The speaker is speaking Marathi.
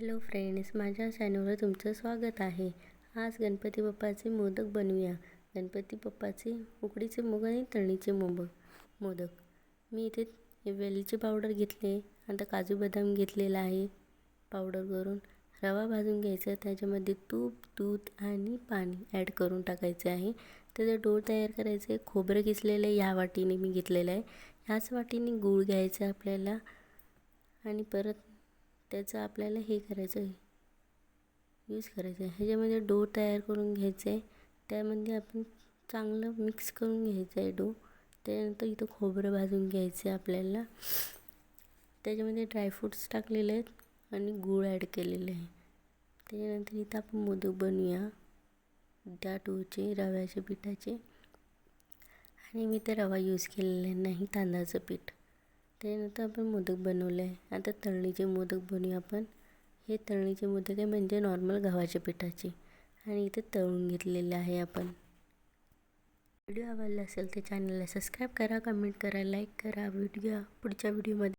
हॅलो फ्रेंड्स माझ्या चॅनलवर तुमचं स्वागत आहे. आज गणपती बाप्पाचे मोदक बनवूया. गणपती बाप्पाचे उकडीचे मोदक आणि तळणीचे मोदक मोदक. मी इथे वेलची पावडर घेतली आता काजू बदाम घेतलेला आहे. पावडर करून रवा भाजून घ्यायचा. त्याच्यामध्ये तूप दूध आणि पाणी ॲड करून टाकायचे आहे. त्याचं डो तयार करायचं. आहे खोबरं किसलेलं आहे. ह्या वाटीने मी घेतलेलं आहे. ह्याच वाटीने गूळ घ्यायचं आपल्याला. आणि परत त्याचं आपल्याला हे करायचं आहे यूज करायचं आहे ह्याच्यामध्ये डो तयार करून घ्यायचं आहे त्यामध्ये आपण चांगलं मिक्स करून घ्यायचं आहे डो. त्यानंतर इथं खोबरं भाजून घ्यायचं आहे आपल्याला. त्याच्यामध्ये ड्रायफ्रूट्स टाकलेले आहेत आणि गूळ ॲड केलेले आहे. त्याच्यानंतर इथं आपण मोदक बनवूया. त्या डोचे रव्याच्या पिठाचे. आणि मी ते रवा यूज केलेला आहे नाही तांदळाचं पीठ. त्यानंतर आपण मोदक बनवले. आहे आता तळणीचे मोदक बनवूया आपण. हे तळणीचे मोदक आहे म्हणजे नॉर्मल गव्हाच्या पिठाचे. आणि इथे तळून घेतलेले आहे आपण. व्हिडिओ आवडला असेल तर चॅनलला सबस्क्राईब करा कमेंट करा लाईक करा. व्हिडिओ पुढच्या व्हिडिओमध्ये